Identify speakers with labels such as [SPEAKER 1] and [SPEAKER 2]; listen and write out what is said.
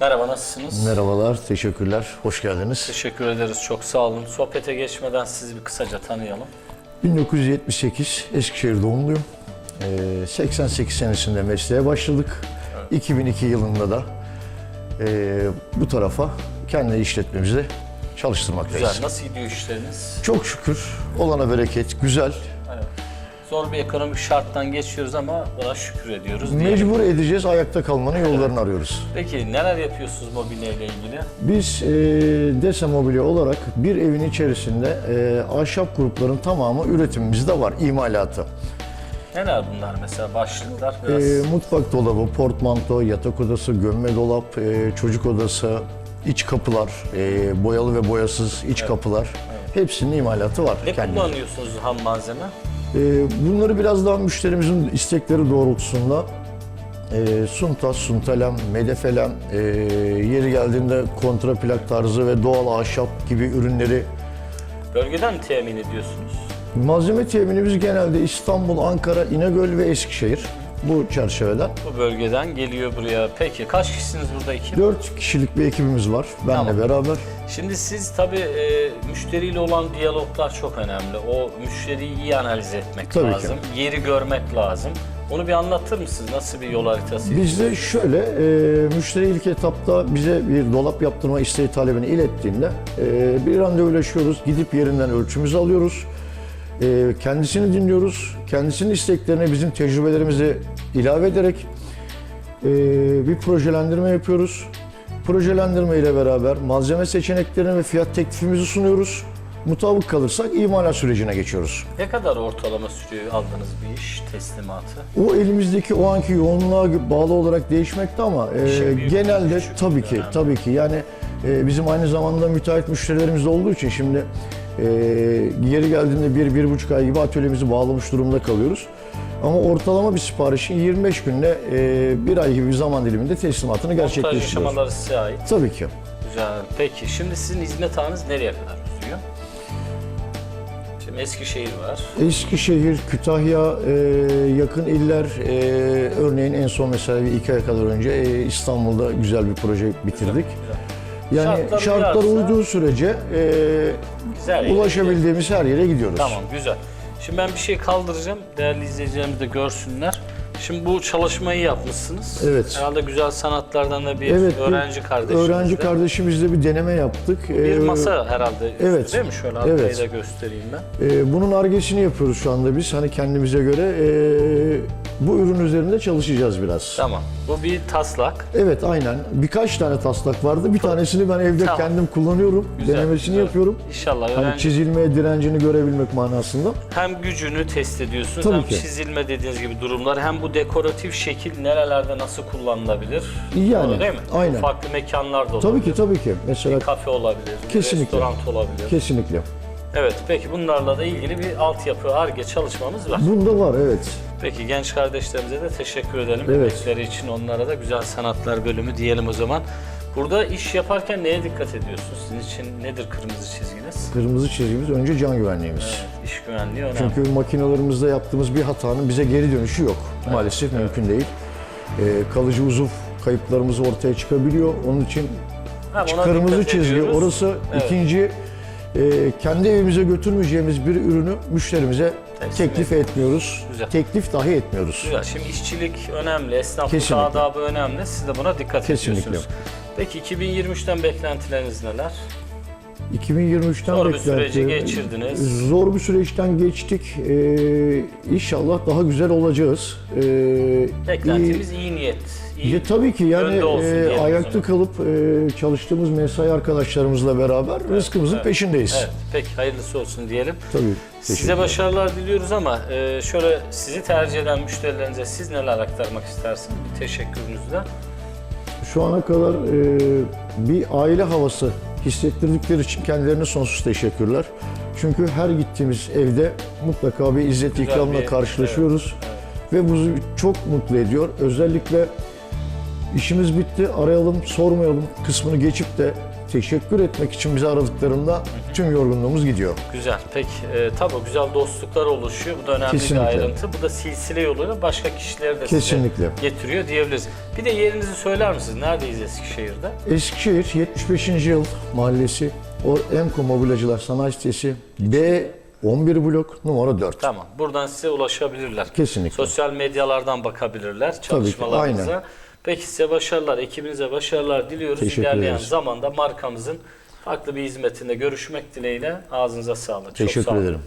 [SPEAKER 1] Merhaba nasılsınız?
[SPEAKER 2] Merhabalar, teşekkürler. Hoş geldiniz.
[SPEAKER 1] Teşekkür ederiz. Çok sağ olun. Sohbete geçmeden sizi bir kısaca tanıyalım.
[SPEAKER 2] 1978 Eskişehir doğumluyum. Ee, 88 senesinde mesleğe başladık. 2002 yılında da e, bu tarafa kendi işletmemizi çalıştırmaktayız.
[SPEAKER 1] Güzel. Nasıl gidiyor işleriniz?
[SPEAKER 2] Çok şükür olana bereket, güzel.
[SPEAKER 1] Evet. Zor bir ekonomik şarttan geçiyoruz ama buna şükür ediyoruz.
[SPEAKER 2] Mecbur edeceğiz, ayakta kalmanın yollarını arıyoruz.
[SPEAKER 1] Peki neler yapıyorsunuz mobilya ile ilgili?
[SPEAKER 2] Biz e, Desa Mobilya olarak bir evin içerisinde e, ahşap grupların tamamı üretimimizde var, imalatı.
[SPEAKER 1] Neler bunlar mesela başlıklar? Biraz
[SPEAKER 2] E, mutfak dolabı, portmanto, yatak odası, gömme dolap, e, çocuk odası, iç kapılar, e, boyalı ve boyasız iç kapılar. Hepsinin imalatı var.
[SPEAKER 1] ne
[SPEAKER 2] kendimiz.
[SPEAKER 1] kullanıyorsunuz ham malzeme?
[SPEAKER 2] E, bunları biraz daha müşterimizin istekleri doğrultusunda e, suntas, suntalem, medefelem, e, yeri geldiğinde kontraplak tarzı ve doğal ahşap gibi ürünleri
[SPEAKER 1] Bölgeden mi temin ediyorsunuz?
[SPEAKER 2] Malzeme teminimiz genelde İstanbul, Ankara, İnegöl ve Eskişehir. Bu çerçeveden.
[SPEAKER 1] Bu bölgeden geliyor buraya. Peki kaç kişisiniz burada ekip?
[SPEAKER 2] 4 kişilik bir ekibimiz var benle
[SPEAKER 1] Tamam.
[SPEAKER 2] beraber.
[SPEAKER 1] Şimdi siz tabii e, müşteriyle olan diyaloglar çok önemli. O müşteriyi iyi analiz etmek
[SPEAKER 2] Tabii ki.
[SPEAKER 1] lazım. Yeri görmek lazım. Onu bir anlatır mısınız? Nasıl bir yol haritası?
[SPEAKER 2] Bizde şöyle, e, müşteri ilk etapta bize bir dolap yaptırma isteği talebini ilettiğinde e, bir randevulaşıyoruz. Gidip yerinden ölçümüzü alıyoruz. E, kendisini dinliyoruz. Kendisinin isteklerine bizim tecrübelerimizi ilave ederek e, bir projelendirme yapıyoruz. Projelendirme ile beraber malzeme seçeneklerini ve fiyat teklifimizi sunuyoruz. Mutabık kalırsak imalat sürecine geçiyoruz.
[SPEAKER 1] Ne kadar ortalama sürüyor aldığınız bir iş teslimatı?
[SPEAKER 2] O elimizdeki o anki yoğunluğa bağlı olarak değişmekte ama e,
[SPEAKER 1] büyüklüğü,
[SPEAKER 2] genelde
[SPEAKER 1] küçüklüğü
[SPEAKER 2] tabii ki
[SPEAKER 1] önemli.
[SPEAKER 2] tabii ki yani e, bizim aynı zamanda müteahhit müşterilerimiz de olduğu için şimdi e, yeri geldiğinde bir bir buçuk ay gibi atölyemizi bağlamış durumda kalıyoruz. Ama ortalama bir siparişin 25 günde e, bir ay gibi bir zaman diliminde teslimatını
[SPEAKER 1] Montaj
[SPEAKER 2] gerçekleştiriyoruz.
[SPEAKER 1] aşamaları size ait.
[SPEAKER 2] Tabii ki.
[SPEAKER 1] Güzel. Peki şimdi sizin hizmet ağınız nereye kadar uzuyor? Şimdi Eskişehir var.
[SPEAKER 2] Eskişehir, Kütahya, e, yakın iller, e, örneğin en son mesela bir iki ay kadar önce e, İstanbul'da güzel bir proje bitirdik.
[SPEAKER 1] Güzel.
[SPEAKER 2] Yani
[SPEAKER 1] Şartlar
[SPEAKER 2] şartlar,
[SPEAKER 1] uyarsa-
[SPEAKER 2] uyduğu sürece e,
[SPEAKER 1] Güzel.
[SPEAKER 2] ulaşabildiğimiz her yere gidiyoruz.
[SPEAKER 1] Tamam güzel. Şimdi ben bir şey kaldıracağım. Değerli izleyicilerimiz de görsünler. Şimdi bu çalışmayı yapmışsınız.
[SPEAKER 2] Evet.
[SPEAKER 1] Herhalde güzel sanatlardan da bir
[SPEAKER 2] Evet,
[SPEAKER 1] öğrenci kardeşimiz
[SPEAKER 2] Öğrenci
[SPEAKER 1] de.
[SPEAKER 2] kardeşimizle bir deneme yaptık.
[SPEAKER 1] Bir
[SPEAKER 2] Ee,
[SPEAKER 1] masa herhalde
[SPEAKER 2] evet.
[SPEAKER 1] değil mi? Şöyle arkayı
[SPEAKER 2] Evet.
[SPEAKER 1] da göstereyim ben.
[SPEAKER 2] e, bunun argesini yapıyoruz şu anda biz. Hani kendimize göre e, bu ürün üzerinde çalışacağız biraz.
[SPEAKER 1] Tamam. Bu bir taslak.
[SPEAKER 2] Evet aynen. Birkaç tane taslak vardı. Bir tanesini ben evde
[SPEAKER 1] Tamam.
[SPEAKER 2] kendim kullanıyorum.
[SPEAKER 1] Güzel,
[SPEAKER 2] Denemesini
[SPEAKER 1] güzel.
[SPEAKER 2] yapıyorum.
[SPEAKER 1] İnşallah
[SPEAKER 2] Hani
[SPEAKER 1] öğrenci
[SPEAKER 2] çizilmeye direncini görebilmek manasında.
[SPEAKER 1] hem gücünü test ediyorsunuz
[SPEAKER 2] Tabii
[SPEAKER 1] hem
[SPEAKER 2] ki.
[SPEAKER 1] çizilme dediğiniz gibi durumlar hem bu dekoratif şekil nerelerde nasıl kullanılabilir?
[SPEAKER 2] Yani,
[SPEAKER 1] Doğru değil mi?
[SPEAKER 2] aynen.
[SPEAKER 1] Farklı mekanlar da olabilir.
[SPEAKER 2] Tabii ki tabii ki. Mesela
[SPEAKER 1] Kafe olabilir, bir
[SPEAKER 2] Kesinlikle.
[SPEAKER 1] restoran olabilir.
[SPEAKER 2] kesinlikle.
[SPEAKER 1] Evet, peki bunlarla da ilgili bir altyapı, ARGE çalışmamız var.
[SPEAKER 2] Bunda var evet.
[SPEAKER 1] Peki genç kardeşlerimize de teşekkür edelim.
[SPEAKER 2] Evet.
[SPEAKER 1] Emekleri için onlara da güzel sanatlar bölümü diyelim o zaman. Burada iş yaparken neye dikkat ediyorsunuz? Sizin için nedir kırmızı çizginiz?
[SPEAKER 2] Kırmızı çizgimiz önce can güvenliğimiz.
[SPEAKER 1] Evet, iş güvenliği önemli.
[SPEAKER 2] Çünkü makinelerimizde yaptığımız bir hatanın bize geri dönüşü yok. Maalesef mümkün değil. Ee, kalıcı uzuv kayıplarımız ortaya çıkabiliyor. Onun için
[SPEAKER 1] ona
[SPEAKER 2] kırmızı çizgi
[SPEAKER 1] ediyoruz.
[SPEAKER 2] orası.
[SPEAKER 1] Evet.
[SPEAKER 2] ikinci e, kendi evimize götürmeyeceğimiz bir ürünü müşterimize
[SPEAKER 1] Teslim
[SPEAKER 2] teklif etmiyoruz.
[SPEAKER 1] Güzel.
[SPEAKER 2] Teklif dahi etmiyoruz.
[SPEAKER 1] Güzel. Şimdi işçilik önemli, esnaflık
[SPEAKER 2] Kesinlikle.
[SPEAKER 1] adabı önemli. Siz de buna dikkat
[SPEAKER 2] Kesinlikle.
[SPEAKER 1] ediyorsunuz. Peki 2023'ten beklentileriniz neler?
[SPEAKER 2] 2023'ten
[SPEAKER 1] Zor bir
[SPEAKER 2] beklenti-
[SPEAKER 1] süreci geçirdiniz.
[SPEAKER 2] Zor bir süreçten geçtik. Ee, inşallah daha güzel olacağız. Ee,
[SPEAKER 1] Beklentimiz iyi niyet. iyi
[SPEAKER 2] Ya tabii ki yani
[SPEAKER 1] olsun
[SPEAKER 2] e,
[SPEAKER 1] diyelim o zaman.
[SPEAKER 2] ayakta kalıp e, çalıştığımız mesai arkadaşlarımızla beraber rızkımızın peşindeyiz.
[SPEAKER 1] Evet, peki hayırlısı olsun diyelim.
[SPEAKER 2] Tabii.
[SPEAKER 1] Size
[SPEAKER 2] teşekkürler.
[SPEAKER 1] başarılar diliyoruz ama e, şöyle sizi tercih eden müşterilerinize siz neler aktarmak istersiniz? Bir teşekkürünüzle.
[SPEAKER 2] Şu ana kadar e, bir aile havası hissettirdikleri için kendilerine sonsuz teşekkürler. Çünkü her gittiğimiz evde mutlaka bir izzet
[SPEAKER 1] Güzel
[SPEAKER 2] ikramla
[SPEAKER 1] bir-
[SPEAKER 2] karşılaşıyoruz. Ve bu bizi çok mutlu ediyor. Özellikle işimiz bitti, arayalım, sormayalım kısmını geçip de teşekkür etmek için bizi aradıklarında tüm yorgunluğumuz gidiyor.
[SPEAKER 1] Güzel. Peki e, tabii güzel dostluklar oluşuyor. Bu da önemli
[SPEAKER 2] Kesinlikle.
[SPEAKER 1] bir ayrıntı. Bu da silsile yoluyla başka kişileri de
[SPEAKER 2] Kesinlikle.
[SPEAKER 1] size getiriyor diyebiliriz. Bir de yerinizi söyler misiniz? Neredeyiz Eskişehir'de?
[SPEAKER 2] Eskişehir 75. yıl mahallesi, o Emko Mobilyacılar Sanayi Sitesi B 11 blok numara 4.
[SPEAKER 1] Tamam. Buradan size ulaşabilirler.
[SPEAKER 2] Kesinlikle.
[SPEAKER 1] Sosyal medyalardan bakabilirler
[SPEAKER 2] ki,
[SPEAKER 1] çalışmalarınıza.
[SPEAKER 2] aynen.
[SPEAKER 1] Peki size başarılar, ekibinize başarılar diliyoruz.
[SPEAKER 2] Teşekkür
[SPEAKER 1] İlerleyen
[SPEAKER 2] ederiz.
[SPEAKER 1] zamanda markamızın farklı bir hizmetinde görüşmek dileğiyle ağzınıza sağlık. Çok
[SPEAKER 2] Teşekkür
[SPEAKER 1] sağ olun.
[SPEAKER 2] ederim.